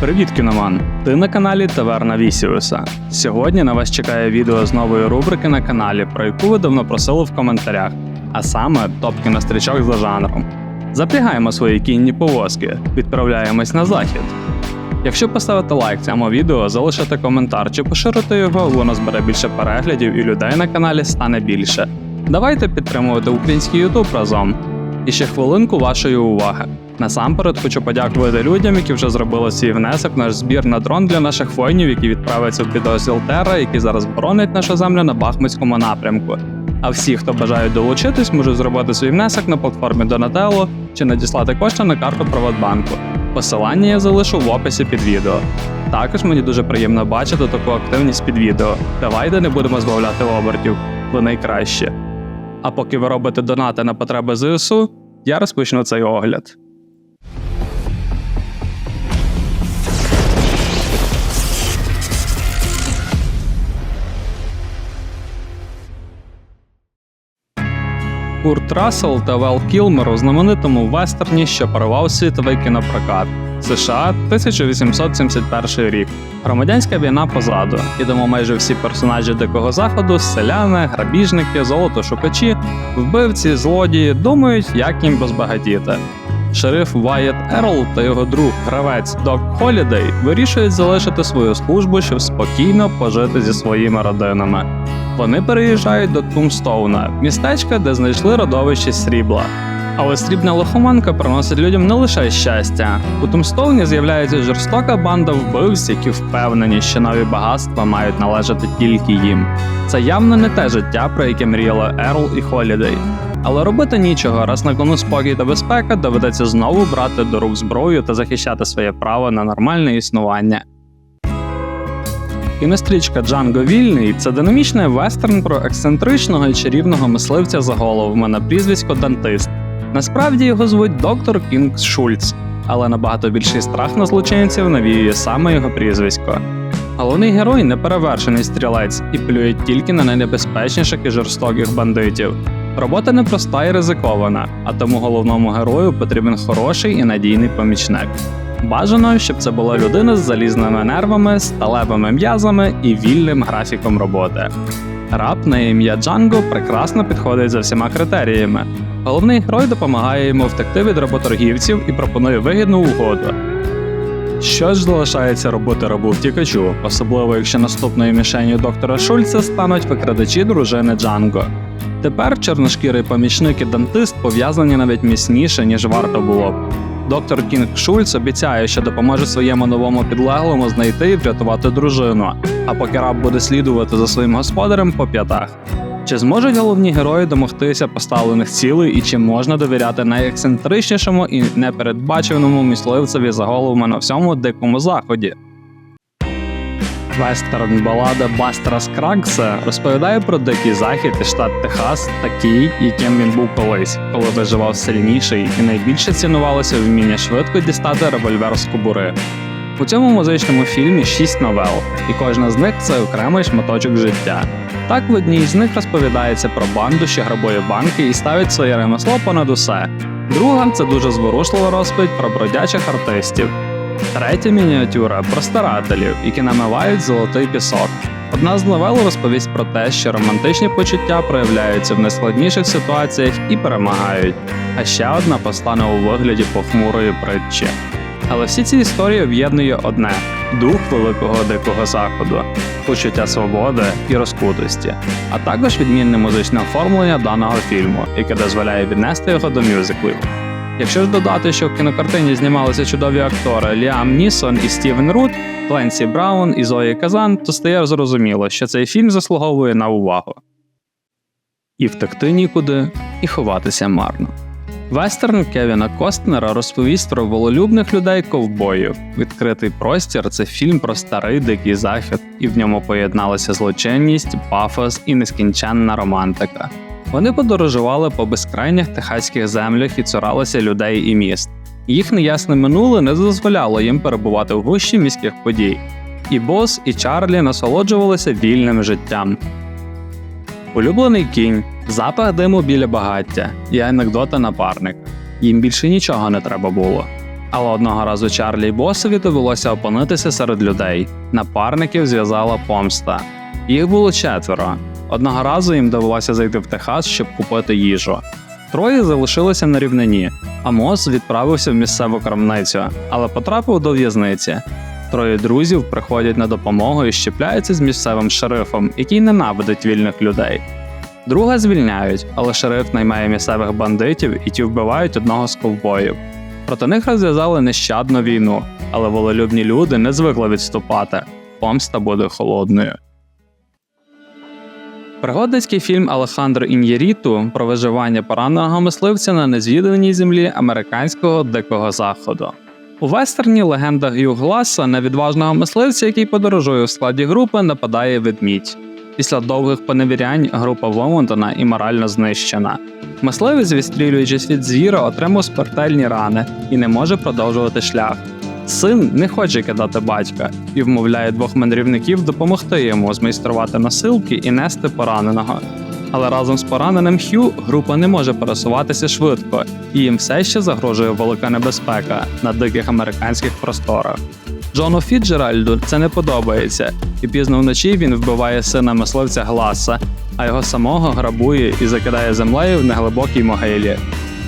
Привіт, кіноман! Ти на каналі Таверна Вісіуса. Сьогодні на вас чекає відео з нової рубрики на каналі, про яку ви давно просили в коментарях, а саме топ кінострічок за жанром. Запрягаємо свої кінні повозки, відправляємось на захід. Якщо поставити лайк цьому відео, залишити коментар чи поширити його, воно збере більше переглядів і людей на каналі стане більше. Давайте підтримувати український YouTube разом. І ще хвилинку вашої уваги. Насамперед хочу подякувати людям, які вже зробили свій внесок наш збір на дрон для наших воїнів, які відправляться в підрозділ Терра, які зараз боронять нашу землю на Бахмутському напрямку. А всі, хто бажають долучитись, можуть зробити свій внесок на платформі Donatello чи надіслати кошти на карту Приватбанку. Посилання я залишу в описі під відео. Також мені дуже приємно бачити таку активність під відео. Давайте не будемо збавляти обертів, ви найкраще. А поки ви робите донати на потреби ЗСУ, я розпочну цей огляд. Курт Рассел та Вел Кілмер у знаменитому вестерні, що порвав світовий кінопрокат. США 1871 рік. Громадянська війна позаду. Ідемо майже всі персонажі дикого заходу, селяни, грабіжники, золотошукачі, вбивці, злодії думають, як їм розбагатіти. Шериф Вайет Ерл та його друг гравець Док Холідей вирішують залишити свою службу, щоб спокійно пожити зі своїми родинами. Вони переїжджають до Тумстоуна, містечка, де знайшли родовище срібла. Але срібна лихоманка приносить людям не лише щастя. У Тумстоуні з'являється жорстока банда вбивць, які впевнені, що нові багатства мають належати тільки їм. Це явно не те життя, про яке мріяли Ерл і Холідей. Але робити нічого, раз на кону спокій та безпека, доведеться знову брати до рук зброю та захищати своє право на нормальне існування. Кінострічка Джанго Вільний це динамічний вестерн про ексцентричного і чарівного мисливця за головами на прізвисько Дантист. Насправді його звуть доктор Кінг Шульц, але набагато більший страх на злочинців навіює саме його прізвисько. Головний герой неперевершений стрілець і плює тільки на найнебезпечніших і жорстоких бандитів. Робота непроста і ризикована, а тому головному герою потрібен хороший і надійний помічник. Бажано, щоб це була людина з залізними нервами, сталевими м'язами і вільним графіком роботи. Раб на ім'я Джанго прекрасно підходить за всіма критеріями. Головний герой допомагає йому втекти від работоргівців і пропонує вигідну угоду. Що ж залишається робити рабу втікачу, особливо якщо наступною мішенью доктора Шульца стануть викрадачі дружини Джанго. Тепер чорношкірий помічник і дантист пов'язані навіть міцніше, ніж варто було б. Доктор Кінг Шульц обіцяє, що допоможе своєму новому підлеглому знайти і врятувати дружину, а поки раб буде слідувати за своїм господарем по п'ятах. Чи зможуть головні герої домогтися поставлених цілей і чи можна довіряти найексцентричнішому і непередбаченому мисливцеві за головами на всьому дикому заході? Вестерн балада Бастера Скрагса розповідає про дикий захід і штат Техас, такий, яким він був колись, коли виживав сильніший і найбільше цінувалося вміння швидко дістати револьвер з кобури. У цьому музичному фільмі шість новел, і кожна з них це окремий шматочок життя. Так в одній з них розповідається про банду, що грабує банки і ставить своє ремесло понад усе. Друга це дуже зворушлива розповідь про бродячих артистів. Третя мініатюра про старателів, які намивають золотий пісок. Одна з новел розповість про те, що романтичні почуття проявляються в найскладніших ситуаціях і перемагають. А ще одна постане у вигляді похмурої притчі. Але всі ці історії об'єднує одне дух великого дикого заходу, почуття свободи і розкутості, а також відмінне музичне оформлення даного фільму, яке дозволяє віднести його до мюзиклів. Якщо ж додати, що в кінокартині знімалися чудові актори Ліам Нісон і Стівен Рут, Кленсі Браун і Зої Казан, то стає зрозуміло, що цей фільм заслуговує на увагу. І втекти нікуди, і ховатися марно. Вестерн Кевіна Костнера розповість про вололюбних людей ковбоїв. Відкритий простір це фільм про старий дикий захід, і в ньому поєдналися злочинність, пафос і нескінченна романтика. Вони подорожували по безкрайніх техаських землях і цуралися людей і міст. Їх неясне минуле не дозволяло їм перебувати в гущі міських подій. І Бос, і Чарлі насолоджувалися вільним життям. Улюблений кінь, запах диму біля багаття і анекдота напарник. Їм більше нічого не треба було. Але одного разу Чарлі й босові довелося опинитися серед людей. Напарників зв'язала помста. Їх було четверо. Одного разу їм довелося зайти в Техас, щоб купити їжу. Троє залишилися на рівнині, а Мос відправився в місцеву крамницю, але потрапив до в'язниці. Троє друзів приходять на допомогу і щепляються з місцевим шерифом, який ненавидить вільних людей. Друга звільняють, але шериф наймає місцевих бандитів і ті вбивають одного з ковбоїв. Проти них розв'язали нещадну війну, але волелюбні люди не звикли відступати. Помста буде холодною. Пригодницький фільм Алехандро Ін'єріту про виживання пораненого мисливця на незвіданій землі американського дикого заходу. У вестерні легенда Г'ю Гласа на мисливця, який подорожує в складі групи, нападає ведмідь. Після довгих поневірянь група вимотана і морально знищена. Мисливець, відстрілюючись від звіра, отримав смертельні рани і не може продовжувати шлях. Син не хоче кидати батька і вмовляє двох мандрівників допомогти йому змайструвати носилки і нести пораненого. Але разом з пораненим Х'ю група не може пересуватися швидко, і їм все ще загрожує велика небезпека на диких американських просторах. Джону Фіджеральду це не подобається, і пізно вночі він вбиває сина мисливця Гласа, а його самого грабує і закидає землею в неглибокій могилі.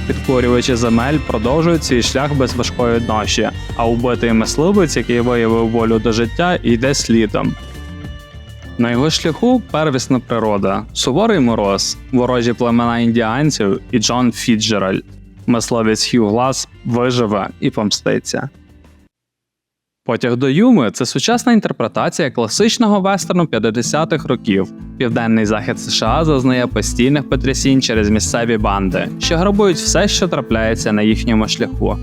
Підкорювачі земель продовжують свій шлях без важкої ноші, а убитий мисливець, який виявив волю до життя, йде слідом. На його шляху первісна природа, суворий мороз, ворожі племена індіанців і Джон Фіджеральд. Мисливець Хью Глас виживе і помститься. Потяг до Юми це сучасна інтерпретація класичного вестерну 50-х років. Південний захід США зазнає постійних потрясінь через місцеві банди, що грабують все, що трапляється на їхньому шляху.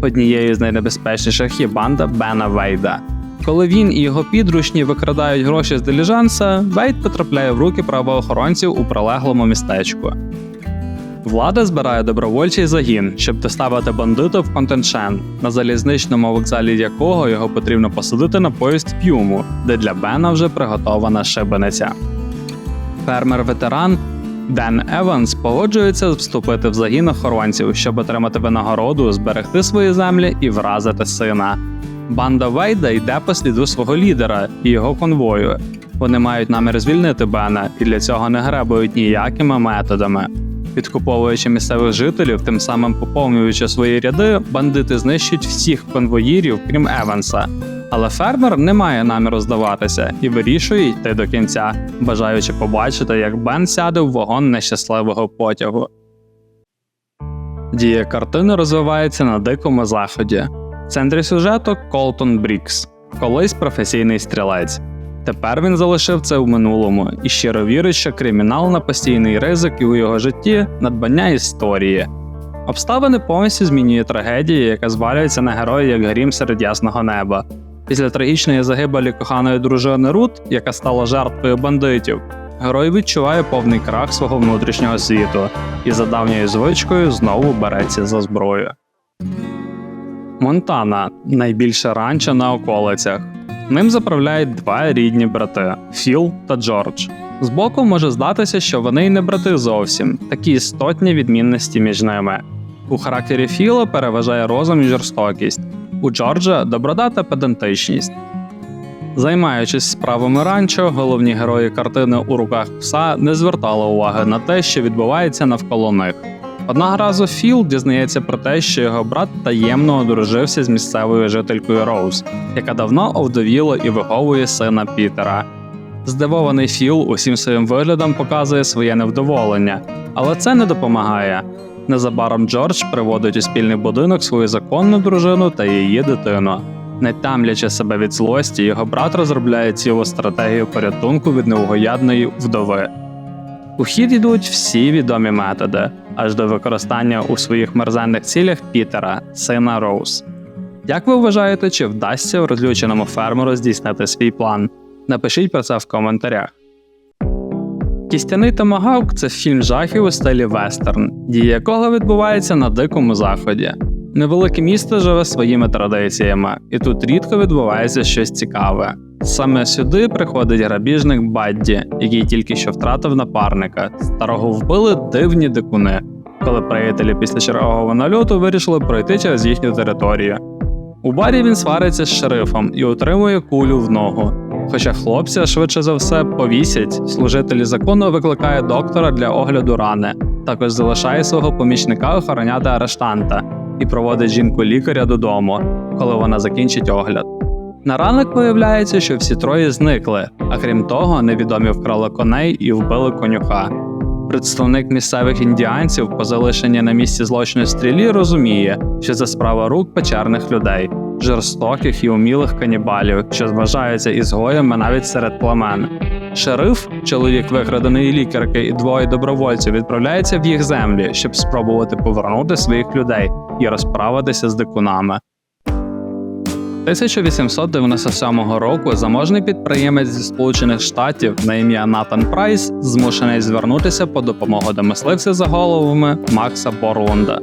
Однією з найнебезпечніших є банда Бена Вейда. Коли він і його підручні викрадають гроші з диліжанса, Вейд потрапляє в руки правоохоронців у прилеглому містечку. Влада збирає добровольчий загін, щоб доставити бандита в Контеншен, на залізничному вокзалі якого його потрібно посадити на поїзд в Юму, де для Бена вже приготована шибениця. Фермер-ветеран Ден Еванс погоджується вступити в загін охоронців, щоб отримати винагороду, зберегти свої землі і вразити сина. Банда Вейда йде по сліду свого лідера і його конвою. Вони мають намір звільнити Бена і для цього не гребують ніякими методами. Підкуповуючи місцевих жителів, тим самим поповнюючи свої ряди, бандити знищують всіх конвоїрів, крім Еванса. Але фермер не має наміру здаватися і вирішує йти до кінця, бажаючи побачити, як Бен сяде в вагон нещасливого потягу. Дія картини розвивається на дикому заході. В центрі сюжету Колтон Брікс, колись професійний стрілець. Тепер він залишив це в минулому і щиро вірить, що кримінал на постійний ризик і у його житті надбання історії. Обставини повністю змінює трагедія, яка звалюється на героя як грім серед ясного неба. Після трагічної загибелі коханої дружини Рут, яка стала жертвою бандитів, герой відчуває повний крах свого внутрішнього світу і за давньою звичкою знову береться за зброю. Монтана найбільше ранчо на околицях. Ним заправляють два рідні брати Філ та Джордж. Збоку може здатися, що вони й не брати зовсім, такі істотні відмінності між ними. У характері Філа переважає розум і жорстокість, у Джорджа доброда та педантичність. Займаючись справами ранчо, головні герої картини у руках пса не звертали уваги на те, що відбувається навколо них. Одного разу Філ дізнається про те, що його брат таємно одружився з місцевою жителькою Роуз, яка давно овдовіла і виховує сина Пітера. Здивований Філ усім своїм виглядом показує своє невдоволення, але це не допомагає. Незабаром Джордж приводить у спільний будинок свою законну дружину та її дитину. Не тамлячи себе від злості, його брат розробляє цілу стратегію порятунку від неугоядної вдови. У хід йдуть всі відомі методи, аж до використання у своїх мерзенних цілях Пітера, сина Роуз. Як ви вважаєте, чи вдасться розлюченому фермеру здійснити свій план? Напишіть про це в коментарях. Кістяний Томагавк це фільм жахів у стилі вестерн, дія якого відбувається на дикому заході. Невелике місто живе своїми традиціями, і тут рідко відбувається щось цікаве. Саме сюди приходить грабіжник Бадді, який тільки що втратив напарника. Старого вбили дивні дикуни. коли приятелі після чергового нальоту вирішили пройти через їхню територію. У барі він свариться з шерифом і отримує кулю в ногу. Хоча хлопця швидше за все повісять, служителі закону викликає доктора для огляду рани, також залишає свого помічника охороняти арештанта і проводить жінку лікаря додому, коли вона закінчить огляд. На ранок виявляється, що всі троє зникли, а крім того, невідомі вкрали коней і вбили конюха. Представник місцевих індіанців, по залишенні на місці злочину стрілі, розуміє, що це справа рук печерних людей, жорстоких і умілих канібалів, що зважаються ізгоями навіть серед племен. Шериф, чоловік викраденої лікарки і двоє добровольців відправляються в їх землі, щоб спробувати повернути своїх людей і розправитися з дикунами. 1897 року заможний підприємець зі Сполучених Штатів на ім'я Натан Прайс змушений звернутися по допомогу до мисливця за головами Макса Борланда.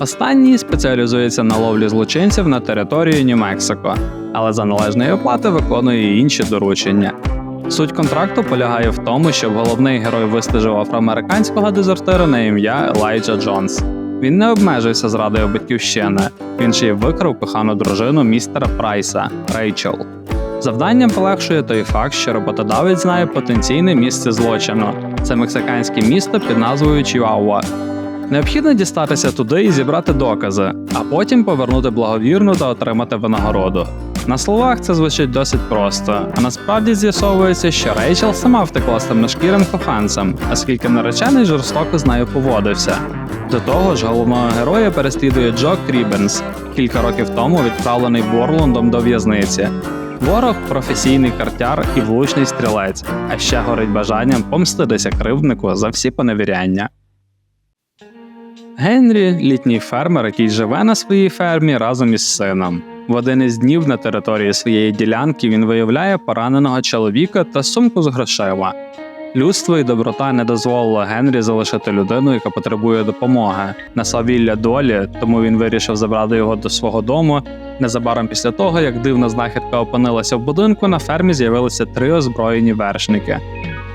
Останній спеціалізується на ловлі злочинців на території Нью-Мексико, але за належної оплати виконує інші доручення. Суть контракту полягає в тому, щоб головний герой вистежив афроамериканського дезертира на ім'я Елайджа Джонс. Він не обмежується зрадою батьківщини, він ще й викрав кохану дружину містера Прайса Рейчел. Завданням полегшує той факт, що роботодавець знає потенційне місце злочину. Це мексиканське місто під назвою Чіуауа. Необхідно дістатися туди і зібрати докази, а потім повернути благовірну та отримати винагороду. На словах це звучить досить просто, а насправді з'ясовується, що Рейчел сама втекла з темношкірим коханцем, оскільки наречений жорстоко з нею поводився. До того ж, головного героя переслідує Джо Крібенс, кілька років тому відправлений Борландом до в'язниці. Ворог професійний картяр і влучний стрілець, а ще горить бажанням помститися кривднику за всі поневіряння. Генрі літній фермер, який живе на своїй фермі разом із сином. В один із днів на території своєї ділянки він виявляє пораненого чоловіка та сумку з грошима. Людство і доброта не дозволило Генрі залишити людину, яка потребує допомоги на свавілля долі, тому він вирішив забрати його до свого дому. Незабаром після того, як дивна знахідка опинилася в будинку, на фермі з'явилися три озброєні вершники.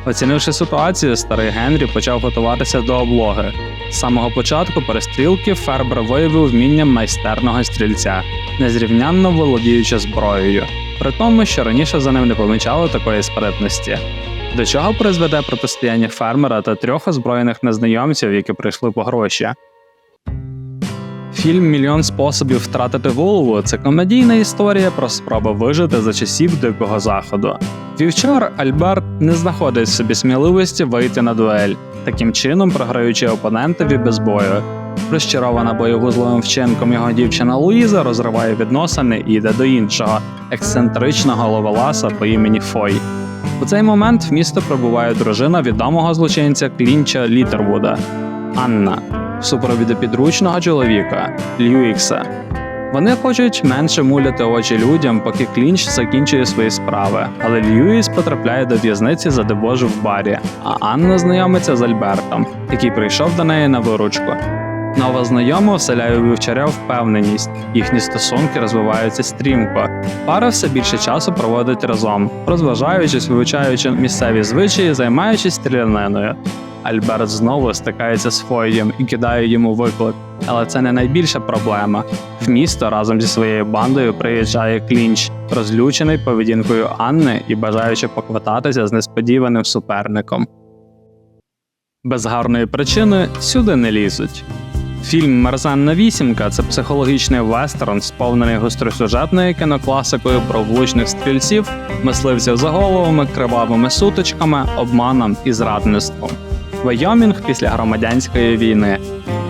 Оцінивши ситуацію, старий Генрі почав готуватися до облоги. З самого початку перестрілки Фербер виявив вміння майстерного стрільця, незрівнянно володіючи зброєю, при тому, що раніше за ним не помічали такої спритності. До чого призведе протистояння фермера та трьох озброєних незнайомців, які прийшли по гроші. Фільм Мільйон способів втратити голову це комедійна історія про спробу вижити за часів дикого заходу. Вівчар Альберт не знаходить в собі сміливості вийти на дуель, таким чином програючи опонентові без бою. Розчарована боєгузливим вчинком його дівчина Луїза розриває відносини і йде до іншого ексцентричного ловеласа по імені Фой. У цей момент в місто прибуває дружина відомого злочинця Клінча Літервуда Анна в супровіді підручного чоловіка Льюікса. Вони хочуть менше муляти очі людям, поки Клінч закінчує свої справи, але Льюіс потрапляє до в'язниці за дебожу в барі, а Анна знайомиться з Альбертом, який прийшов до неї на виручку. Нова знайома вселяє у вівчаря впевненість, їхні стосунки розвиваються стрімко. Пара все більше часу проводить разом, розважаючись, вивчаючи місцеві звичаї, займаючись стріляниною. Альберт знову стикається з Фойдом і кидає йому виклик. Але це не найбільша проблема. В місто разом зі своєю бандою приїжджає Клінч, розлючений поведінкою Анни і бажаючи поквитатися з несподіваним суперником. Без гарної причини сюди не лізуть. Фільм Мерзенна вісімка це психологічний вестерн, сповнений гостросюжетною кінокласикою про влучних стрільців, мисливців за головами, кривавими сутичками, обманом і зрадництвом. Вайомінг після громадянської війни.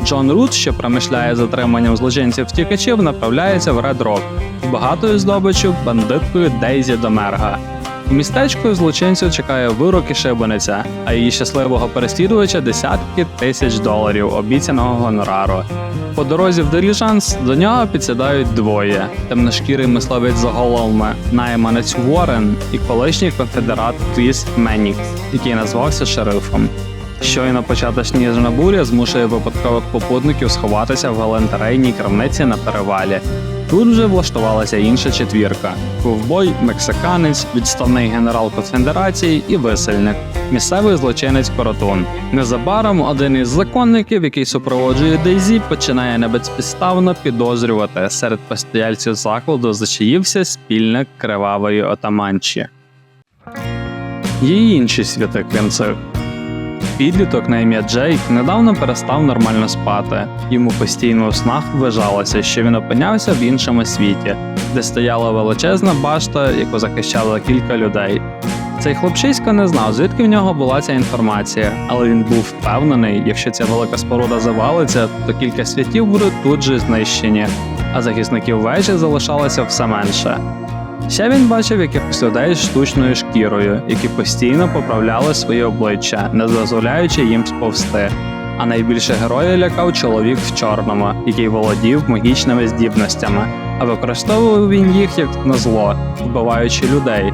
Джон Рут, що промишляє затриманням злочинців втікачів, направляється в Ред Рок багатою здобиччю бандиткою Дейзі Домерга. У містечку злочинцю чекає вирок і шибениця, а її щасливого переслідувача десятки тисяч доларів обіцяного гонорару. По дорозі в Диліжанс до нього підсідають двоє: темношкірий мисливець за головами, найманець Уоррен і колишній конфедерат Твіс Меннікс, який назвався шерифом. Щойно почата сніжна буря змушує випадкових попутників сховатися в галантерейній крамниці на перевалі. Тут вже влаштувалася інша четвірка: ковбой, мексиканець, відставний генерал конфедерації і висельник, місцевий злочинець Коротун. Незабаром один із законників, який супроводжує Дейзі, починає небезпідставно підозрювати серед постояльців закладу зачаївся спільник кривавої отаманчі. Є інші святи крім. Підліток на ім'я Джейк недавно перестав нормально спати. Йому постійно у снах вважалося, що він опинявся в іншому світі, де стояла величезна башта, яку захищало кілька людей. Цей хлопчисько не знав, звідки в нього була ця інформація, але він був впевнений, якщо ця велика споруда завалиться, то кілька святів будуть тут же знищені, а захисників вежі залишалося все менше. Ще він бачив якихось людей з штучною шкірою, які постійно поправляли свої обличчя, не дозволяючи їм сповзти. А найбільше героя лякав чоловік в чорному, який володів магічними здібностями, а використовував він їх як на зло, вбиваючи людей.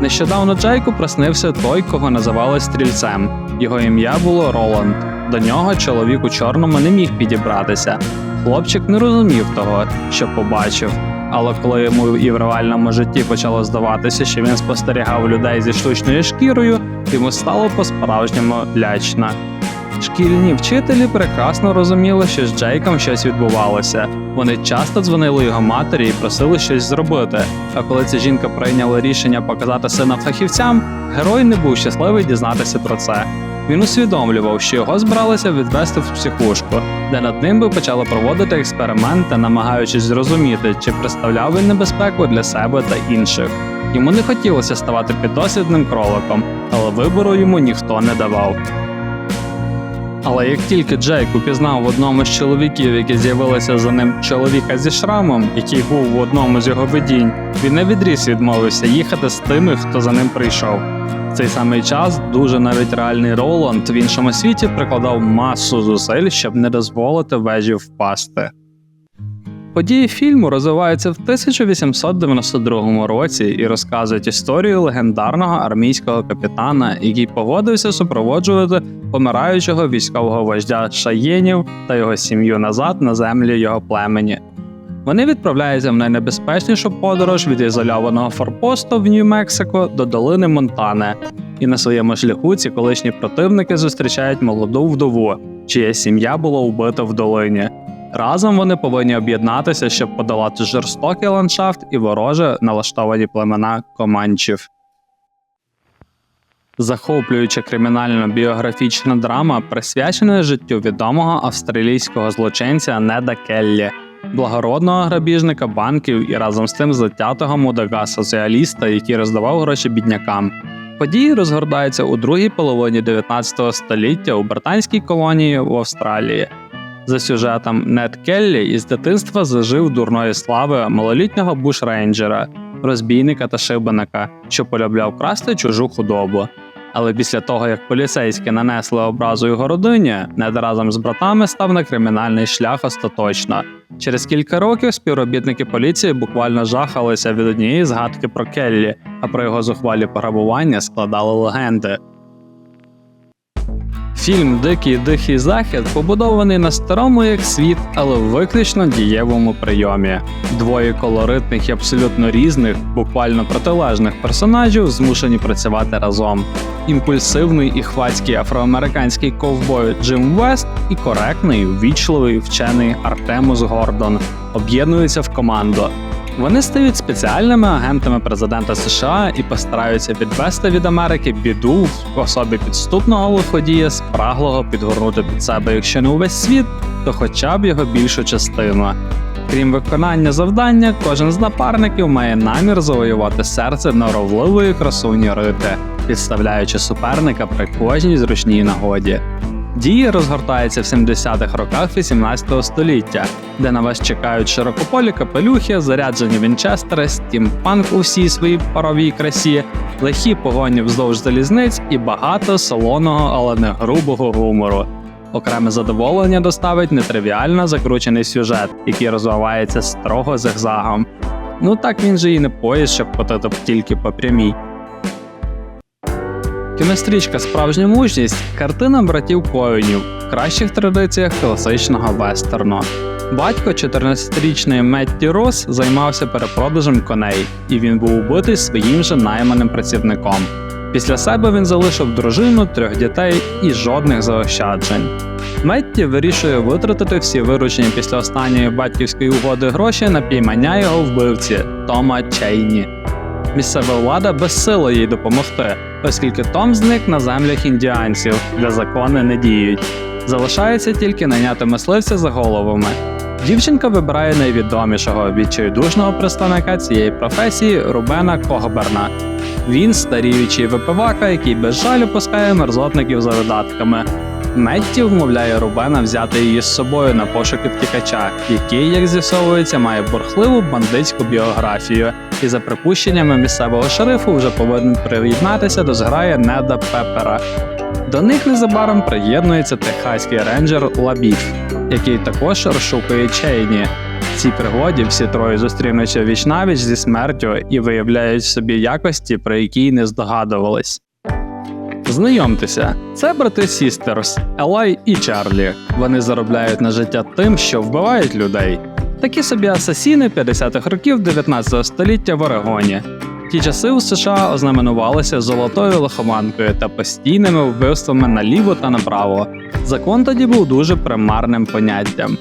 Нещодавно Джейку приснився той, кого називали стрільцем. Його ім'я було Роланд. До нього чоловік у чорному не міг підібратися. Хлопчик не розумів того, що побачив. Але коли йому і в реальному житті почало здаватися, що він спостерігав людей зі штучною шкірою, йому стало по-справжньому лячно. Шкільні вчителі прекрасно розуміли, що з Джейком щось відбувалося. Вони часто дзвонили його матері і просили щось зробити. А коли ця жінка прийняла рішення показати сина фахівцям, герой не був щасливий дізнатися про це. Він усвідомлював, що його збиралися відвести в психушку, де над ним би почали проводити експерименти, намагаючись зрозуміти, чи представляв він небезпеку для себе та інших. Йому не хотілося ставати піддослідним кроликом, але вибору йому ніхто не давав. Але як тільки Джейк упізнав в одному з чоловіків, які з'явилися за ним чоловіка зі шрамом, який був в одному з його видінь, він не відріз відмовився їхати з тими, хто за ним прийшов. В цей самий час дуже навіть реальний Роланд в іншому світі прикладав масу зусиль, щоб не дозволити вежі впасти. Події фільму розвиваються в 1892 році і розказують історію легендарного армійського капітана, який погодився супроводжувати помираючого військового вождя Шаєнів та його сім'ю назад на землі його племені. Вони відправляються в найнебезпечнішу подорож від ізольованого форпосту в Нью-Мексико до долини Монтане, і на своєму шляху ці колишні противники зустрічають молоду вдову, чия сім'я була вбита в долині. Разом вони повинні об'єднатися, щоб подолати жорстокий ландшафт і вороже налаштовані племена команчів. Захоплююча кримінально-біографічна драма присвячена життю відомого австралійського злочинця Неда Келлі, благородного грабіжника банків і разом з тим затятого мудага соціаліста, який роздавав гроші біднякам. Події розгортаються у другій половині 19 століття у британській колонії в Австралії. За сюжетом Нед Келлі із дитинства зажив дурної слави малолітнього бушрейнджера, розбійника та шибеника, що полюбляв красти чужу худобу. Але після того, як поліцейські нанесли образу його родині, Нед разом з братами став на кримінальний шлях остаточно. Через кілька років співробітники поліції буквально жахалися від однієї згадки про Келлі, а про його зухвалі пограбування складали легенди. Фільм Дикий Дихий Захід побудований на старому як світ, але виключно дієвому прийомі. Двоє колоритних і абсолютно різних, буквально протилежних персонажів змушені працювати разом. Імпульсивний і хвацький афроамериканський ковбой Джим Вест і коректний, ввічливий вчений Артемус Гордон об'єднуються в команду. Вони стають спеціальними агентами президента США і постараються відвести від Америки біду в особі підступного лиходія, спраглого підгорнути під себе, якщо не увесь світ, то хоча б його більшу частину. Крім виконання завдання, кожен з напарників має намір завоювати серце норовливої красуні Рити, підставляючи суперника при кожній зручній нагоді. Дії розгортаються в 70-х роках 18 століття, де на вас чекають широкополі капелюхи, заряджені вінчестери, стімпанк у всій своїй паровій красі, лихі погоні вздовж залізниць і багато солоного, але не грубого гумору. Окреме задоволення доставить нетривіально закручений сюжет, який розвивається строго зигзагом. Ну так він же і не поїзд, щоб котити тільки по прямій. Кінострічка Справжня мужність картина братів Коїнів в кращих традиціях класичного вестерну. Батько 14-річної Метті Рос займався перепродажем коней, і він був убитий своїм же найманим працівником. Після себе він залишив дружину, трьох дітей і жодних заощаджень. Метті вирішує витратити всі виручені після останньої батьківської угоди гроші на піймання його вбивці Тома Чейні. Місцева влада безсила їй допомогти, оскільки Том зник на землях індіанців, де закони не діють. Залишається тільки найняти мисливця за головами. Дівчинка вибирає найвідомішого відчайдушного представника цієї професії Рубена Когберна. Він старіючий випивака, який без жалю пускає мерзотників за видатками. Метті вмовляє Рубена взяти її з собою на пошуки втікача, який, як з'ясовується, має бурхливу бандитську біографію, і за припущеннями місцевого шерифу вже повинен приєднатися до зграї Неда Пеппера. До них незабаром приєднується техаський рейнджер Лабіф, який також розшукує Чейні. В цій пригоді всі троє зустрінуться вічнавіч зі смертю і виявляють собі якості, про які й не здогадувались. Знайомтеся, це брати Сістерс, Елай і Чарлі. Вони заробляють на життя тим, що вбивають людей. Такі собі асасіни 50-х років 19 століття в Орегоні. Ті часи у США ознаменувалися золотою лихоманкою та постійними вбивствами наліво та направо. Закон тоді був дуже примарним поняттям.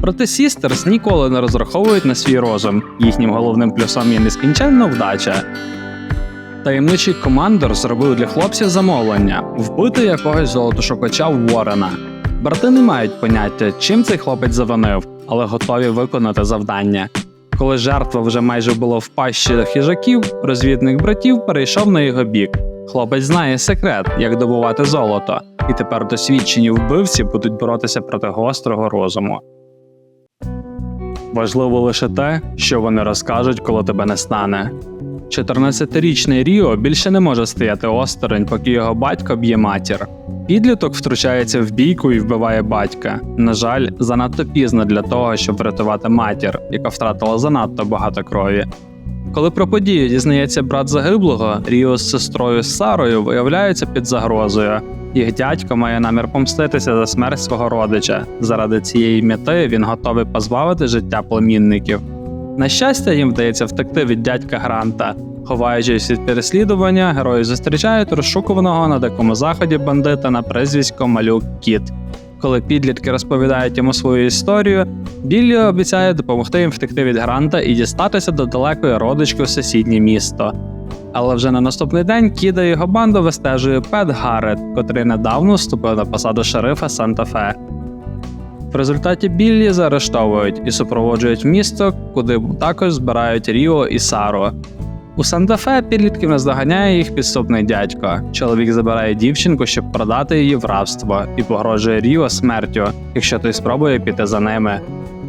Проте Сістерс ніколи не розраховують на свій розум. Їхнім головним плюсом є нескінченна вдача. Таємничий командор зробив для хлопців замовлення вбити якогось золотошукача Уоррена. Брати не мають поняття, чим цей хлопець завинив, але готові виконати завдання. Коли жертва вже майже була в пащі хижаків, розвідник братів перейшов на його бік. Хлопець знає секрет, як добувати золото, і тепер досвідчені вбивці будуть боротися проти гострого розуму. Важливо лише те, що вони розкажуть, коли тебе не стане. 14-річний Ріо більше не може стояти осторонь, поки його батько б'є матір. Підліток втручається в бійку і вбиває батька. На жаль, занадто пізно для того, щоб врятувати матір, яка втратила занадто багато крові. Коли про подію дізнається брат загиблого, Ріо з сестрою Сарою виявляються під загрозою. Їх дядько має намір помститися за смерть свого родича. Заради цієї мети він готовий позбавити життя племінників. На щастя, їм вдається втекти від дядька Гранта. Ховаючись від переслідування, герої зустрічають розшукуваного на дикому заході бандита на прізвисько Малюк Кіт. Коли підлітки розповідають йому свою історію, Біллі обіцяє допомогти їм втекти від Гранта і дістатися до далекої родички у сусіднє місто. Але вже на наступний день Кіда і його банду вистежує Пет Гаррет, котрий недавно вступив на посаду шерифа Санта-Фе. В результаті Біллі заарештовують і супроводжують місто, куди також збирають Ріо і Сару. У Санта-Фе підлітків наздоганяє їх підступний дядько. Чоловік забирає дівчинку, щоб продати її в рабство, і погрожує Ріо смертю, якщо той спробує піти за ними.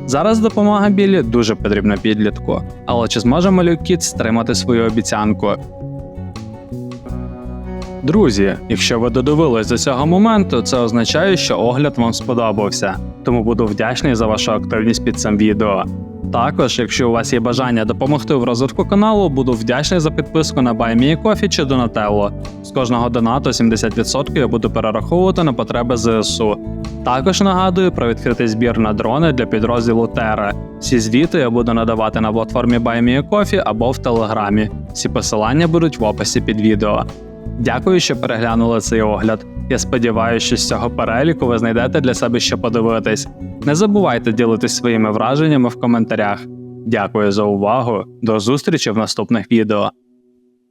Зараз допомога Біллі дуже потрібна підлітку, але чи зможе малюк Кіт стримати свою обіцянку? Друзі, якщо ви додивились до цього моменту, це означає, що огляд вам сподобався, тому буду вдячний за вашу активність під цим відео. Також, якщо у вас є бажання допомогти в розвитку каналу, буду вдячний за підписку на BuyMeACoffee чи Donatello. З кожного донату 70% я буду перераховувати на потреби ЗСУ. Також нагадую про відкритий збір на дрони для підрозділу Терра. Всі звіти я буду надавати на платформі BuyMeACoffee або в Телеграмі. Всі посилання будуть в описі під відео. Дякую, що переглянули цей огляд. Я сподіваюся, що з цього переліку ви знайдете для себе що подивитись. Не забувайте ділитись своїми враженнями в коментарях. Дякую за увагу. До зустрічі в наступних відео.